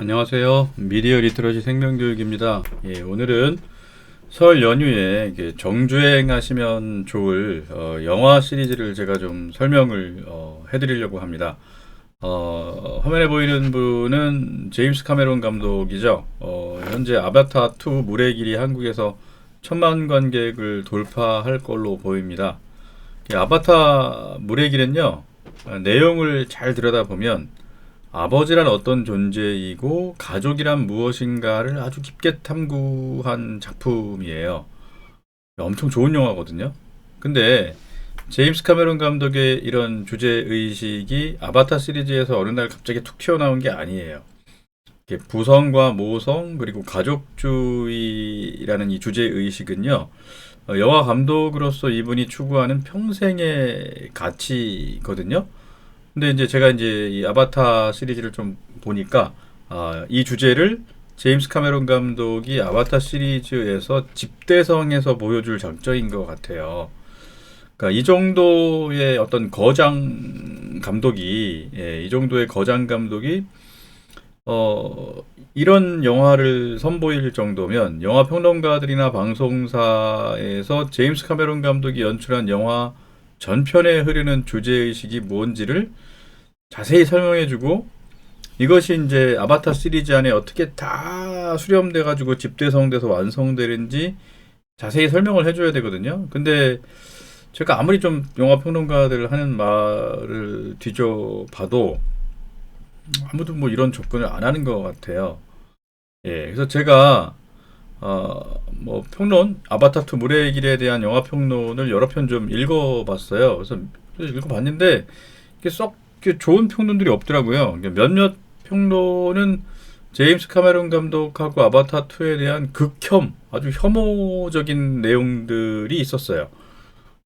안녕하세요. 미디어 리터러시 생명교육입니다. 예, 오늘은 설 연휴에 이게 정주행 하시면 좋을 어, 영화 시리즈를 제가 좀 설명을 어, 해드리려고 합니다. 어, 화면에 보이는 분은 제임스 카메론 감독이죠. 어, 현재 아바타 2 물의 길이 한국에서 천만 관객을 돌파할 걸로 보입니다. 이 아바타 물의 길은요, 어, 내용을 잘 들여다보면 아버지란 어떤 존재이고 가족이란 무엇인가를 아주 깊게 탐구한 작품이에요. 엄청 좋은 영화거든요. 근데 제임스 카메론 감독의 이런 주제 의식이 아바타 시리즈에서 어느 날 갑자기 툭 튀어나온 게 아니에요. 부성과 모성 그리고 가족주의라는 이 주제 의식은요. 어, 영화 감독으로서 이분이 추구하는 평생의 가치거든요. 근데 이제 제가 이제 이 아바타 시리즈를 좀 보니까 아, 이 주제를 제임스 카메론 감독이 아바타 시리즈에서 집대성에서 보여줄 장점인 것 같아요. 그러니까 이 정도의 어떤 거장 감독이 예, 이 정도의 거장 감독이 어 이런 영화를 선보일 정도면 영화 평론가들이나 방송사에서 제임스 카메론 감독이 연출한 영화 전편에 흐르는 주제 의식이 뭔지를 자세히 설명해주고 이것이 이제 아바타 시리즈 안에 어떻게 다 수렴돼 가지고 집대성돼서 완성되는지 자세히 설명을 해줘야 되거든요. 근데 제가 아무리 좀 영화 평론가들 하는 말을 뒤져봐도 아무도 뭐 이런 접근을 안 하는 것 같아요. 예, 그래서 제가 어, 뭐 평론 아바타 2 물의 길에 대한 영화 평론을 여러 편 좀 읽어봤어요. 그래서 읽어봤는데 이게 썩 좋은 평론들이 없더라고요. 그러니까 몇몇 평론은 제임스 카메론 감독하고 아바타 2에 대한 극혐, 아주 혐오적인 내용들이 있었어요.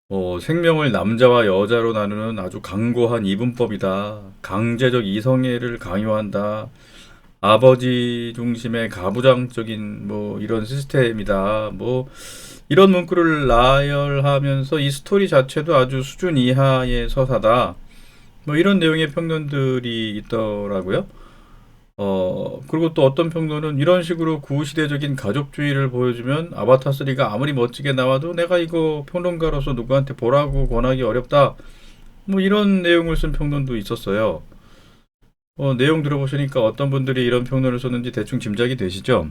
어, 생명을 남자와 여자로 나누는 아주 강고한 이분법이다. 강제적 이성애를 강요한다. 아버지 중심의 가부장적인 뭐 이런 시스템이다. 뭐 이런 문구를 나열하면서 이 스토리 자체도 아주 수준 이하의 서사다. 뭐 이런 내용의 평론들이 있더라고요. 어, 그리고 또 어떤 평론은 이런 식으로 구시대적인 가족주의를 보여주면 아바타 3가 아무리 멋지게 나와도 내가 이거 평론가로서 누구한테 보라고 권하기 어렵다. 뭐 이런 내용을 쓴 평론도 있었어요. 어, 내용 들어보시니까 어떤 분들이 이런 평론을 썼는지 대충 짐작이 되시죠?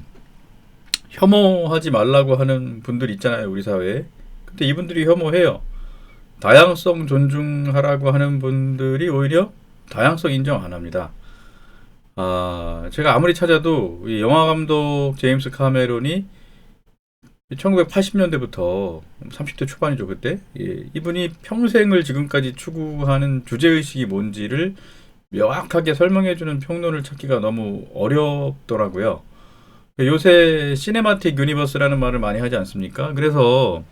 혐오하지 말라고 하는 분들 있잖아요, 우리 사회에. 근데 이분들이 혐오해요. 다양성 존중하라고 하는 분들이 오히려 다양성 인정 안 합니다. 아, 제가 아무리 찾아도 이 영화 감독 제임스 카메론이 1980년대부터 30대 초반이죠, 그때. 예, 이분이 평생을 지금까지 추구하는 주제 의식이 뭔지를 명확하게 설명해주는 평론을 찾기가 너무 어렵더라고요. 요새 시네마틱 유니버스라는 말을 많이 하지 않습니까? 그래서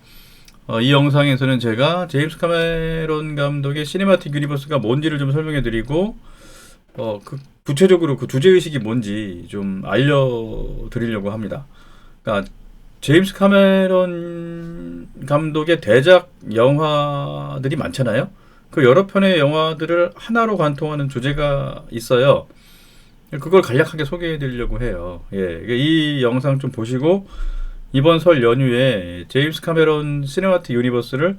어, 이 영상에서는 제가 제임스 카메론 감독의 시네마틱 유니버스가 뭔지를 좀 설명해 드리고 어, 그 구체적으로 그 주제 의식이 뭔지 좀 알려 드리려고 합니다. 그러니까 제임스 카메론 감독의 대작 영화들이 많잖아요. 그 여러 편의 영화들을 하나로 관통하는 주제가 있어요. 그걸 간략하게 소개해 드리려고 해요. 예. 이 영상 좀 보시고 이번 설 연휴에 제임스 카메론 시네마틱 유니버스를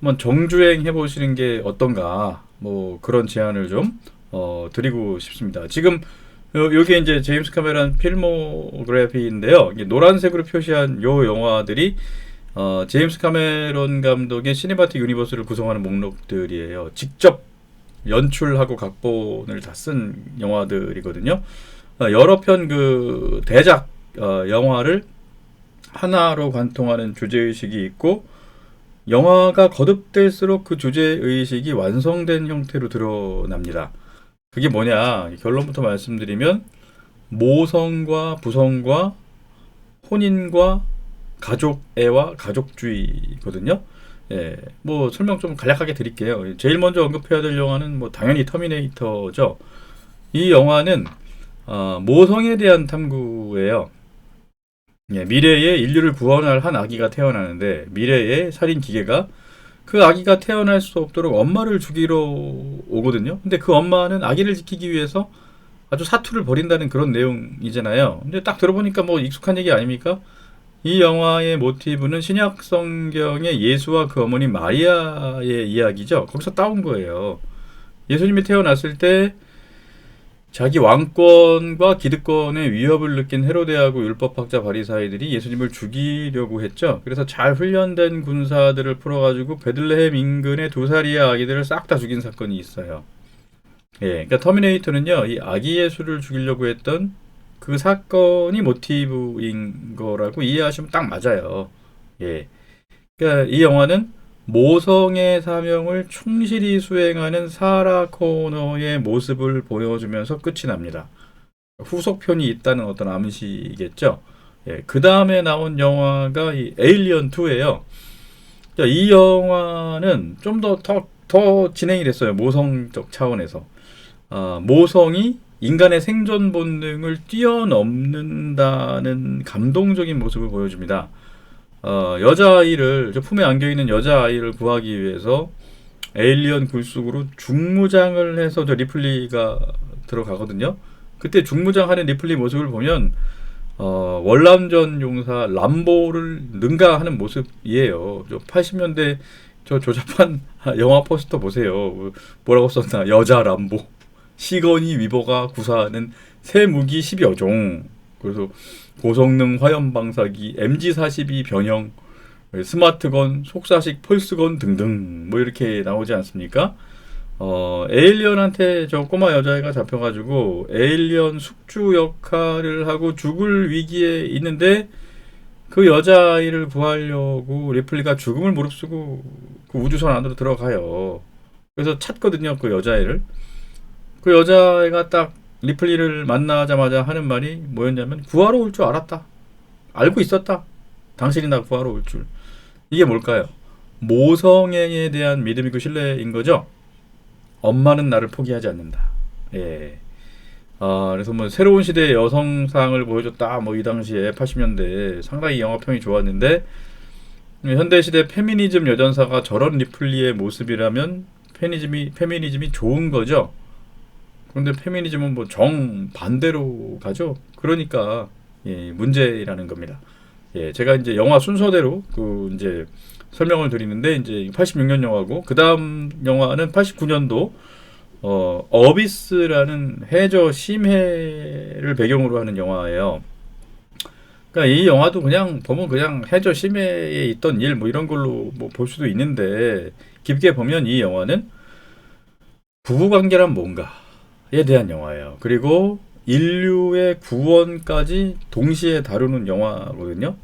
한번 정주행 해보시는 게 어떤가 뭐 그런 제안을 좀 어, 드리고 싶습니다. 지금 요, 게 이제 제임스 카메론 필모그래피인데요. 노란색으로 표시한 요 영화들이 어, 제임스 카메론 감독의 시네마틱 유니버스를 구성하는 목록들이에요. 직접 연출하고 각본을 다 쓴 영화들이거든요. 어, 여러 편 그 대작 어, 영화를 하나로 관통하는 주제의식이 있고 영화가 거듭될수록 그 주제의식이 완성된 형태로 드러납니다. 그게 뭐냐 결론부터 말씀드리면 모성과 부성과 혼인과 가족애와 가족주의거든요. 예, 뭐 설명 좀 간략하게 드릴게요. 제일 먼저 언급해야 될 영화는 뭐 당연히 터미네이터죠. 이 영화는 어, 모성에 대한 탐구예요. 예, 미래에 인류를 구원할 한 아기가 태어나는데 미래의 살인 기계가 그 아기가 태어날 수 없도록 엄마를 죽이러 오거든요. 근데 그 엄마는 아기를 지키기 위해서 아주 사투를 벌인다는 그런 내용이잖아요. 근데 딱 들어보니까 뭐 익숙한 얘기 아닙니까? 이 영화의 모티브는 신약 성경의 예수와 그 어머니 마리아의 이야기죠. 거기서 따온 거예요. 예수님이 태어났을 때 자기 왕권과 기득권의 위협을 느낀 헤로데하고 율법학자 바리사이들이 예수님을 죽이려고 했죠. 그래서 잘 훈련된 군사들을 풀어가지고 베들레헴 인근의 두 살이의 아기들을 싹 다 죽인 사건이 있어요. 예, 그러니까 터미네이터는요, 이 아기 예수를 죽이려고 했던 그 사건이 모티브인 거라고 이해하시면 딱 맞아요. 예, 그러니까 이 영화는 모성의 사명을 충실히 수행하는 사라 코너의 모습을 보여주면서 끝이 납니다. 후속편이 있다는 어떤 암시겠죠. 예, 그 다음에 나온 영화가 이 에일리언 2예요. 이 영화는 좀 더 더 더 진행이 됐어요. 모성적 차원에서. 아, 모성이 인간의 생존 본능을 뛰어넘는다는 감동적인 모습을 보여줍니다. 어, 여자아이를, 저 품에 안겨 있는 여자아이를 구하기 위해서 에일리언 굴속으로 중무장을 해서 저 리플리가 들어가거든요. 그때 중무장하는 리플리 모습을 보면, 어, 월남전 용사 람보를 능가하는 모습이에요. 저 80년대 저 조잡한 영화 포스터 보세요. 뭐라고 썼나? 여자 람보. 시건이 위버가 구사하는 새 무기 10여 종. 그래서 고성능 화염 방사기, MG42 변형, 스마트건, 속사식 펄스건 등등 뭐 이렇게 나오지 않습니까? 어, 에일리언한테 저 꼬마 여자애가 잡혀가지고 에일리언 숙주 역할을 하고 죽을 위기에 있는데 그 여자아이를 구하려고 리플리가 죽음을 무릅쓰고 그 우주선 안으로 들어가요. 그래서 찾거든요, 그 여자애를. 그 여자애가 딱 리플리를 만나자마자 하는 말이 뭐였냐면 구하러 올 줄 알았다. 알고 있었다. 당신이 나 구하러 올 줄. 이게 뭘까요? 모성애에 대한 믿음이고 신뢰인 거죠. 엄마는 나를 포기하지 않는다. 예. 아, 그래서 뭐 새로운 시대의 여성상을 보여줬다. 뭐 이 당시에 80년대 상당히 영화평이 좋았는데 현대 시대 페미니즘 여전사가 저런 리플리의 모습이라면 페미니즘이 페미니즘이 좋은 거죠. 그런데 페미니즘은 뭐 정 반대로 가죠. 그러니까 예, 문제라는 겁니다. 예, 제가 이제 영화 순서대로 그 이제 설명을 드리는데 이제 86년 영화고 그 다음 영화는 89년도 어 어비스라는 해저 심해를 배경으로 하는 영화예요. 그러니까 이 영화도 그냥 보면 그냥 해저 심해에 있던 일 뭐 이런 걸로 뭐 볼 수도 있는데 깊게 보면 이 영화는 부부 관계란 뭔가 에 대한 영화예요. 그리고 인류의 구원까지 동시에 다루는 영화거든요.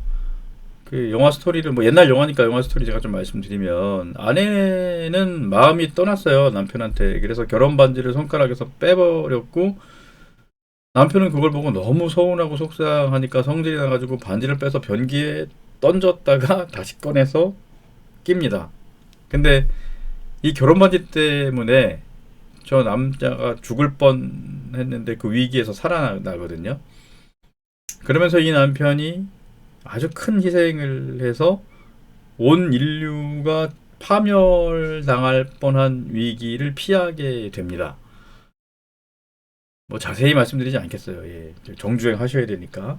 그 영화 스토리를 뭐 옛날 영화니까 영화 스토리 제가 좀 말씀드리면 아내는 마음이 떠났어요 남편한테 그래서 결혼 반지를 손가락에서 빼버렸고 남편은 그걸 보고 너무 서운하고 속상하니까 성질이 나가지고 반지를 빼서 변기에 던졌다가 다시 꺼내서 낍니다. 근데 이 결혼 반지 때문에 저 남자가 죽을 뻔 했는데 그 위기에서 살아나거든요. 그러면서 이 남편이 아주 큰 희생을 해서 온 인류가 파멸당할 뻔한 위기를 피하게 됩니다. 뭐 자세히 말씀드리지 않겠어요. 예. 정주행 하셔야 되니까.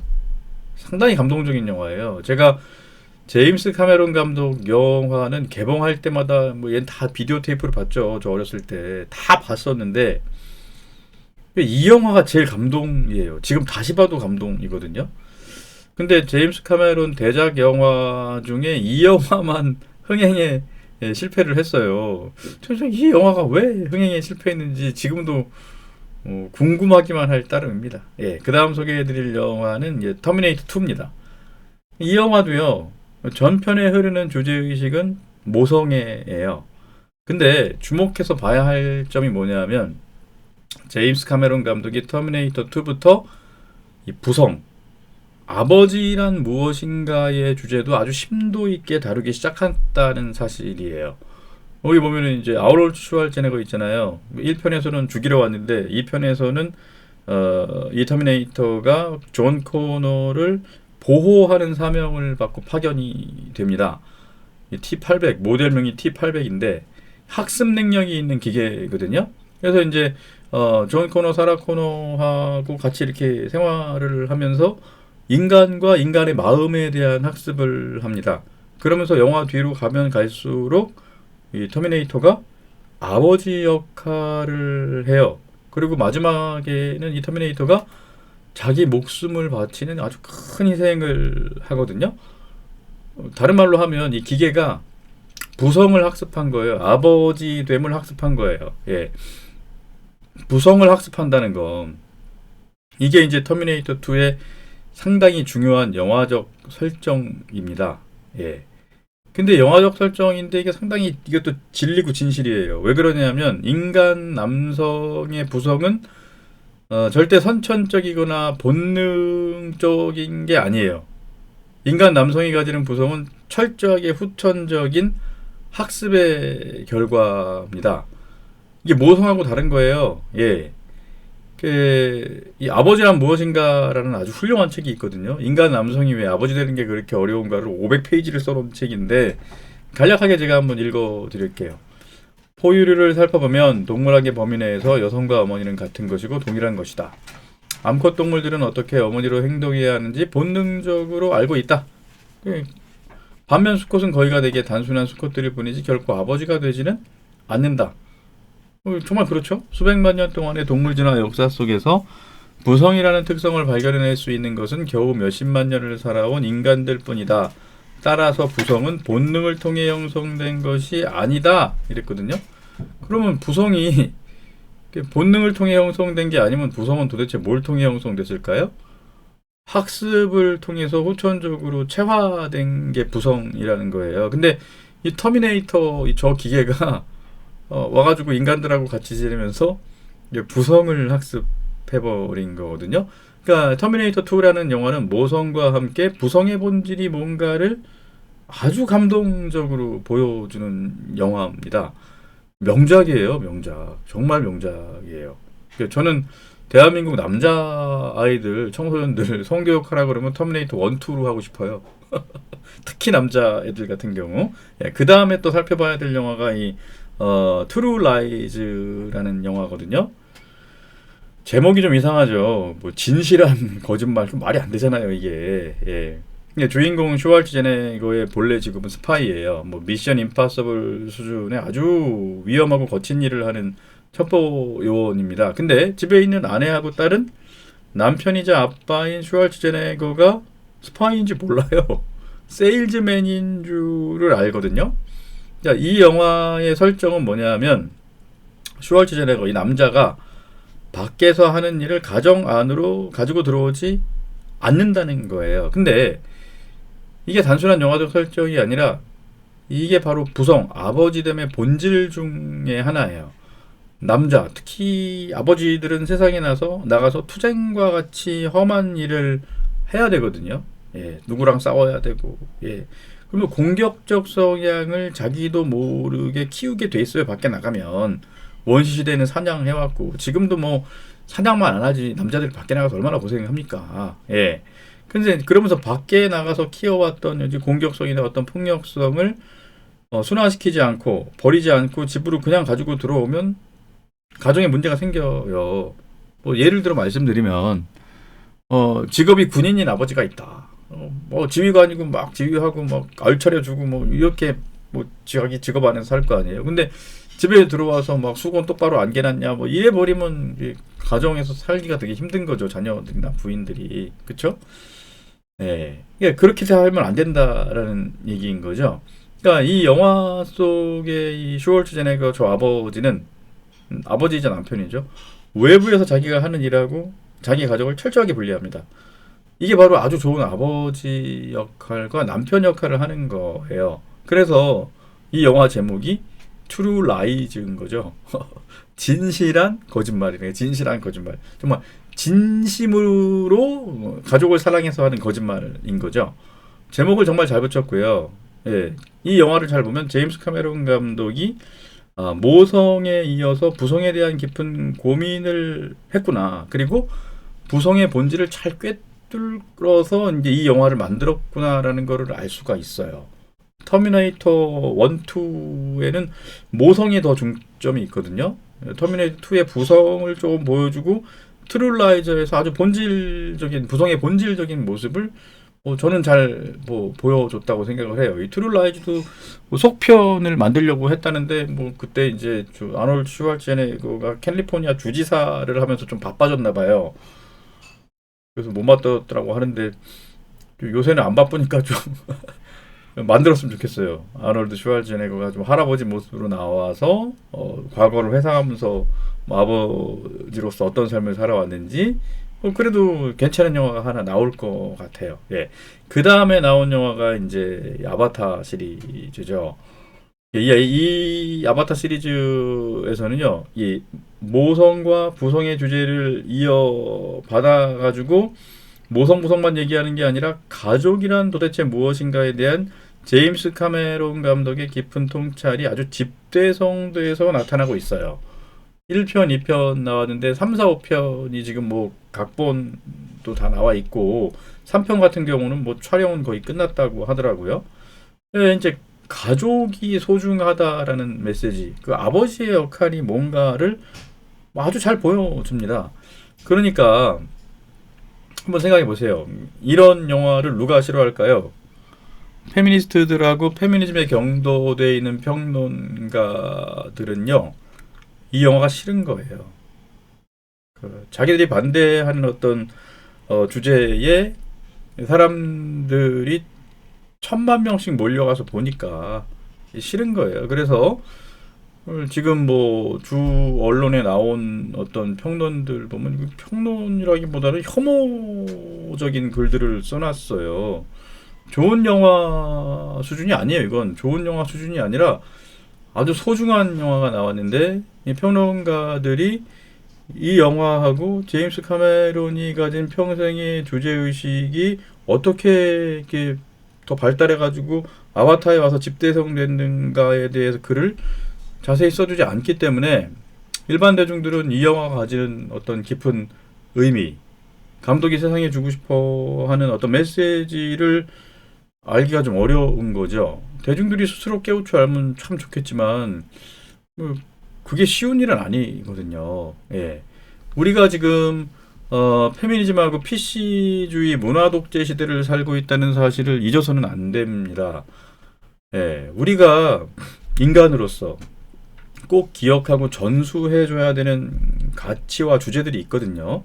상당히 감동적인 영화예요. 제가 제임스 카메론 감독 영화는 개봉할 때마다 뭐 얘는 다 비디오 테이프로 봤죠. 저 어렸을 때 다 봤었는데 이 영화가 제일 감동이에요. 지금 다시 봐도 감동이거든요. 근데 제임스 카메론 대작 영화 중에 이 영화만 흥행에 예, 실패를 했어요. 이 영화가 왜 흥행에 실패했는지 지금도 어, 궁금하기만 할 따름입니다. 예, 그 다음 소개해드릴 영화는 예, 터미네이터 2입니다. 이 영화도요, 전편에 흐르는 주제의식은 모성애예요. 근데 주목해서 봐야 할 점이 뭐냐면, 제임스 카메론 감독이 터미네이터 2부터 이 부성, 아버지란 무엇인가의 주제도 아주 심도 있게 다루기 시작했다는 사실이에요. 여기 보면은 이제 아우롤 슈왈제네거 있잖아요. 1편에서는 죽이러 왔는데 2편에서는 어, 이 터미네이터가 존 코너를 보호하는 사명을 받고 파견이 됩니다. T800 모델명이 T800인데 학습 능력이 있는 기계거든요. 그래서 이제 어, 존 코너, 사라 코너하고 같이 이렇게 생활을 하면서 인간과 인간의 마음에 대한 학습을 합니다. 그러면서 영화 뒤로 가면 갈수록 이 터미네이터가 아버지 역할을 해요. 그리고 마지막에는 이 터미네이터가 자기 목숨을 바치는 아주 큰 희생을 하거든요. 어, 다른 말로 하면 이 기계가 부성을 학습한 거예요. 아버지 됨을 학습한 거예요. 예. 부성을 학습한다는 건 이게 이제 터미네이터 2의 상당히 중요한 영화적 설정입니다. 예. 근데 영화적 설정인데 이게 상당히 이것도 진리고 진실이에요. 왜 그러냐면 인간 남성의 부성은 어, 절대 선천적이거나 본능적인 게 아니에요. 인간 남성이 가지는 부성은 철저하게 후천적인 학습의 결과입니다. 이게 모성하고 다른 거예요. 예. 그, 이 아버지란 무엇인가라는 아주 훌륭한 책이 있거든요. 인간 남성이 왜 아버지 되는 게 그렇게 어려운가를 500페이지를 써놓은 책인데, 간략하게 제가 한번 읽어 드릴게요. 포유류를 살펴보면 동물학의 범위 내에서 여성과 어머니는 같은 것이고 동일한 것이다. 암컷 동물들은 어떻게 어머니로 행동해야 하는지 본능적으로 알고 있다. 그, 반면 수컷은 거의가 되게 단순한 수컷들일 뿐이지 결코 아버지가 되지는 않는다. 어, 정말 그렇죠. 수백만 년 동안의 동물 진화 역사 속에서 부성이라는 특성을 발견해낼 수 있는 것은 겨우 몇십만 년을 살아온 인간들 뿐이다. 따라서 부성은 본능을 통해 형성된 것이 아니다. 이랬거든요. 그러면 부성이 본능을 통해 형성된 게 아니면 부성은 도대체 뭘 통해 형성됐을까요? 학습을 통해서 후천적으로 체화된 게 부성이라는 거예요. 근데 이 터미네이터 이 저 기계가 어, 와가지고 인간들하고 같이 지내면서 부성을 학습해버린 거거든요. 그러니까 터미네이터 2라는 영화는 모성과 함께 부성의 본질이 뭔가를 아주 감동적으로 보여주는 영화입니다. 명작이에요, 명작. 정말 명작이에요. 그러니까 저는 대한민국 남자 아이들, 청소년들 성교육하라 그러면 터미네이터 1, 2로 하고 싶어요. 특히 남자 애들 같은 경우. 예, 그 다음에 또 살펴봐야 될 영화가 이 어, 트루 라이즈라는 영화거든요. 제목이 좀 이상하죠. 뭐 진실한 거짓말 좀 말이 안 되잖아요, 이게. 예. 주인공 슈왈츠제네거의 본래 직업은 스파이예요. 뭐 미션 임파서블 수준의 아주 위험하고 거친 일을 하는 첩보 요원입니다. 근데 집에 있는 아내하고 딸은 남편이자 아빠인 슈왈츠제네거가 스파이인지 몰라요. 세일즈맨인 줄을 알거든요. 자, 이 영화의 설정은 뭐냐면 슈왈츠제네거 이 남자가 밖에서 하는 일을 가정 안으로 가지고 들어오지 않는다는 거예요. 근데 이게 단순한 영화적 설정이 아니라 이게 바로 부성 아버지됨의 본질 중에 하나예요. 남자 특히 아버지들은 세상에 나서 나가서 투쟁과 같이 험한 일을 해야 되거든요. 예, 누구랑 싸워야 되고 예. 그러면 공격적 성향을 자기도 모르게 키우게 돼 있어요. 밖에 나가면 원시 시대는 사냥해왔고 지금도 뭐 사냥만 안 하지 남자들이 밖에 나가서 얼마나 고생합니까? 예. 근데 그러면서 밖에 나가서 키워왔던 공격성이나 어떤 폭력성을 어, 순화시키지 않고 버리지 않고 집으로 그냥 가지고 들어오면 가정에 문제가 생겨요. 뭐 예를 들어 말씀드리면 어, 직업이 군인인 아버지가 있다. 어, 뭐 지휘관이고 막 지휘하고 막 알차려주고 뭐 이렇게 뭐 자기 직업 안에서 살 거 아니에요. 근데 집에 들어와서 막 수건 똑바로 안 개놨냐 뭐 이래 버리면 가정에서 살기가 되게 힘든 거죠 자녀들이나 부인들이 그렇죠? 네, 그러니까 그렇게 살면 안 된다라는 얘기인 거죠. 그러니까 이 영화 속의 이 슈월츠제네거 저 아버지는 음, 아버지이자 남편이죠. 외부에서 자기가 하는 일하고 자기 가족을 철저하게 분리합니다. 이게 바로 아주 좋은 아버지 역할과 남편 역할을 하는 거예요. 그래서 이 영화 제목이 트루 라이즈인 거죠. 진실한 거짓말이네. 진실한 거짓말. 정말 진심으로 가족을 사랑해서 하는 거짓말인 거죠. 제목을 정말 잘 붙였고요. 예. 이 영화를 잘 보면 제임스 카메론 감독이 아, 모성에 이어서 부성에 대한 깊은 고민을 했구나. 그리고 부성의 본질을 잘 꿰뚫어서 이제 이 영화를 만들었구나라는 것을 알 수가 있어요. 터미네이터 1, 2에는 모성에 더 중점이 있거든요. 터미네이터 2의 부성을 조금 보여주고 트룰라이저에서 아주 본질적인 부성의 본질적인 모습을 어, 저는 잘 뭐 보여줬다고 생각을 해요. 이 트룰라이즈도 뭐 속편을 만들려고 했다는데 뭐 그때 이제 저 아놀드 슈왈제네거가 캘리포니아 주지사를 하면서 좀 바빠졌나 봐요. 그래서 못 맡았더라고 하는데 요새는 안 바쁘니까 좀 만들었으면 좋겠어요. 아놀드 슈왈제네거가 좀 할아버지 모습으로 나와서 어, 과거를 회상하면서 뭐 아버지로서 어떤 삶을 살아왔는지 어, 그래도 괜찮은 영화가 하나 나올 것 같아요. 예. 그 다음에 나온 영화가 이제 아바타 시리즈죠. 이, 이 아바타 시리즈에서는요, 이 모성과 부성의 주제를 이어 받아가지고 모성 부성만 얘기하는 게 아니라 가족이란 도대체 무엇인가에 대한 제임스 카메론 감독의 깊은 통찰이 아주 집대성돼서 나타나고 있어요. 1편, 2편 나왔는데 3, 4, 5편이 지금 뭐 각본도 다 나와 있고 3편 같은 경우는 뭐 촬영은 거의 끝났다고 하더라고요. 예, 이제 가족이 소중하다라는 메시지, 그 아버지의 역할이 뭔가를 아주 잘 보여줍니다. 그러니까 한번 생각해 보세요. 이런 영화를 누가 싫어할까요? 페미니스트들하고 페미니즘에 경도돼 있는 평론가들은요, 이 영화가 싫은 거예요. 그 자기들이 반대하는 어떤 어, 주제에 사람들이 천만 명씩 몰려가서 보니까 싫은 거예요. 그래서 지금 뭐 주 언론에 나온 어떤 평론들 보면 그 평론이라기보다는 혐오적인 글들을 써놨어요. 좋은 영화 수준이 아니에요. 이건 좋은 영화 수준이 아니라 아주 소중한 영화가 나왔는데 이 평론가들이 이 영화하고 제임스 카메론이 가진 평생의 주제 의식이 어떻게 이렇게 더 발달해 가지고 아바타에 와서 집대성 됐는가에 대해서 글을 자세히 써주지 않기 때문에 일반 대중들은 이 영화가 가지는 어떤 깊은 의미, 감독이 세상에 주고 싶어 하는 어떤 메시지를 알기가 좀 어려운 거죠. 대중들이 스스로 깨우쳐 알면 참 좋겠지만 뭐 그게 쉬운 일은 아니거든요. 예. 우리가 지금 어, 페미니즘하고 PC주의 문화 독재 시대를 살고 있다는 사실을 잊어서는 안 됩니다. 예. 우리가 인간으로서 꼭 기억하고 전수해줘야 되는 가치와 주제들이 있거든요.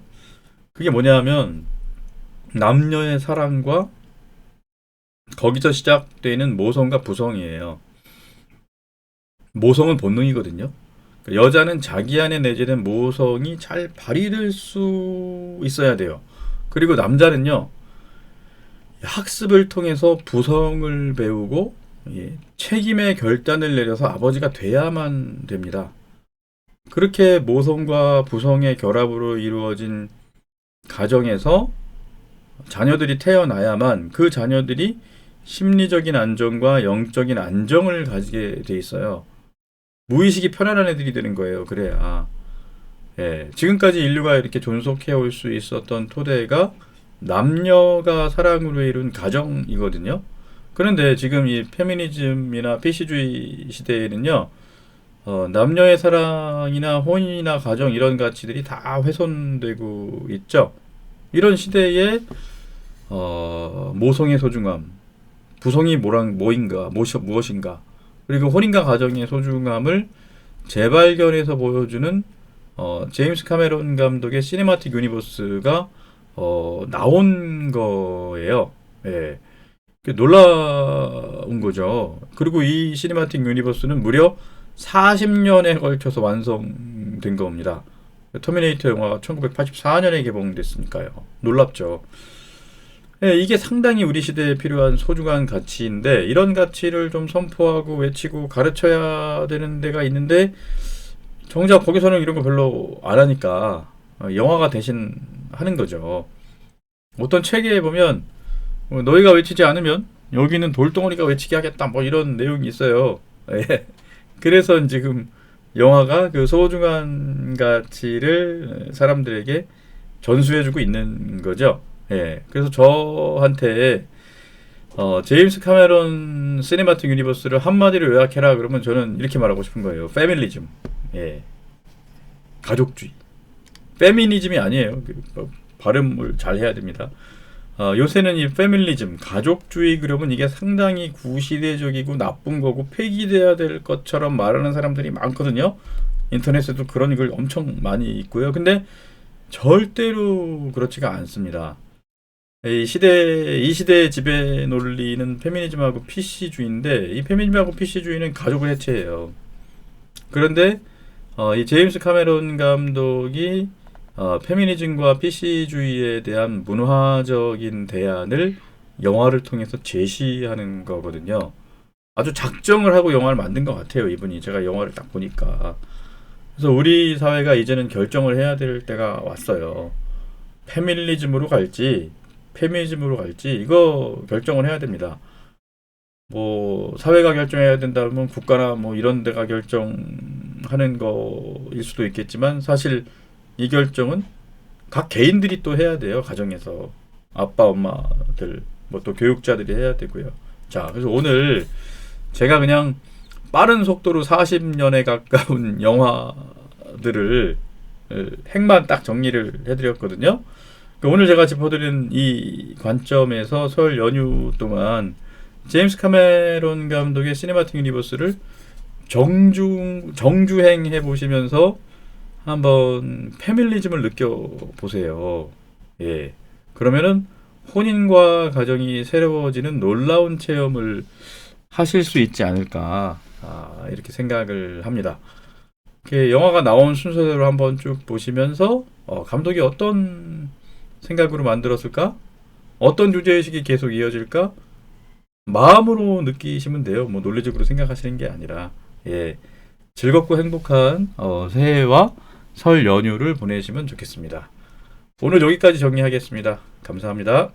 그게 뭐냐면 남녀의 사랑과 거기서 시작되는 모성과 부성이에요. 모성은 본능이거든요. 여자는 자기 안에 내재된 모성이 잘 발휘될 수 있어야 돼요. 그리고 남자는요, 학습을 통해서 부성을 배우고 예, 책임의 결단을 내려서 아버지가 돼야만 됩니다. 그렇게 모성과 부성의 결합으로 이루어진 가정에서 자녀들이 태어나야만 그 자녀들이 심리적인 안정과 영적인 안정을 가지게 돼 있어요. 무의식이 편안한 애들이 되는 거예요. 그래야. 예, 지금까지 인류가 이렇게 존속해 올 수 있었던 토대가 남녀가 사랑으로 이룬 가정이거든요. 그런데 지금 이 페미니즘이나 PC주의 시대에는요, 어, 남녀의 사랑이나 혼인이나 가정 이런 가치들이 다 훼손되고 있죠. 이런 시대에 어, 모성의 소중함, 부성이 뭐랑 뭐인가, 무엇, 무엇인가, 그리고 혼인과 가정의 소중함을 재발견해서 보여주는 어, 제임스 카메론 감독의 시네마틱 유니버스가 어, 나온 거예요. 예. 놀라운 거죠. 그리고 이 시네마틱 유니버스는 무려 40년에 걸쳐서 완성된 겁니다. 터미네이터 영화가 1984년에 개봉됐으니까요. 놀랍죠. 예, 이게 상당히 우리 시대에 필요한 소중한 가치인데 이런 가치를 좀 선포하고 외치고 가르쳐야 되는 데가 있는데 정작 거기서는 이런 거 별로 안 하니까 어, 영화가 대신 하는 거죠. 어떤 책에 보면 어, 너희가 외치지 않으면 여기는 돌덩어리가 외치게 하겠다 뭐 이런 내용이 있어요. 예. 그래서 지금 영화가 그 소중한 가치를 사람들에게 전수해주고 있는 거죠. 예. 그래서 저한테 어, 제임스 카메론 시네마틱 유니버스를 한마디로 요약해라 그러면 저는 이렇게 말하고 싶은 거예요. 페밀리즘. 예. 가족주의. 페미니즘이 아니에요. 그, 뭐, 발음을 잘 해야 됩니다. 어, 요새는 이 페밀리즘, 가족주의 그러면 이게 상당히 구시대적이고 나쁜 거고 폐기돼야 될 것처럼 말하는 사람들이 많거든요. 인터넷에도 그런 글 엄청 많이 있고요. 근데 절대로 그렇지가 않습니다. 이 시대 이 시대의 지배 논리는 페미니즘하고 PC주의인데 이 페미니즘하고 PC주의는 가족을 해체해요. 그런데 어, 이 제임스 카메론 감독이 어, 페미니즘과 PC주의에 대한 문화적인 대안을 영화를 통해서 제시하는 거거든요. 아주 작정을 하고 영화를 만든 것 같아요, 이분이. 제가 영화를 딱 보니까. 그래서 우리 사회가 이제는 결정을 해야 될 때가 왔어요. 페밀리즘으로 갈지, 페미니즘으로 갈지, 이거 결정을 해야 됩니다. 뭐, 사회가 결정해야 된다면 국가나 뭐 이런 데가 결정하는 거일 수도 있겠지만, 사실 이 결정은 각 개인들이 또 해야 돼요, 가정에서. 아빠, 엄마들, 뭐 또 교육자들이 해야 되고요. 자, 그래서 오늘 제가 그냥 빠른 속도로 40년에 가까운 영화들을 어, 핵만 딱 정리를 해드렸거든요. 그 오늘 제가 짚어드린 이 관점에서 설 연휴 동안 제임스 카메론 감독의 시네마틱 유니버스를 정주 정주행 해 보시면서 한번 페밀리즘을 느껴 보세요. 예. 그러면은 혼인과 가정이 새로워지는 놀라운 체험을 하실 수 있지 않을까 아, 이렇게 생각을 합니다. 영화가 나온 순서대로 한번 쭉 보시면서 어, 감독이 어떤 생각으로 만들었을까? 어떤 주제의식이 계속 이어질까? 마음으로 느끼시면 돼요. 뭐 논리적으로 생각하시는 게 아니라 예, 즐겁고 행복한 어, 새해와 설 연휴를 보내시면 좋겠습니다. 오늘 여기까지 정리하겠습니다. 감사합니다.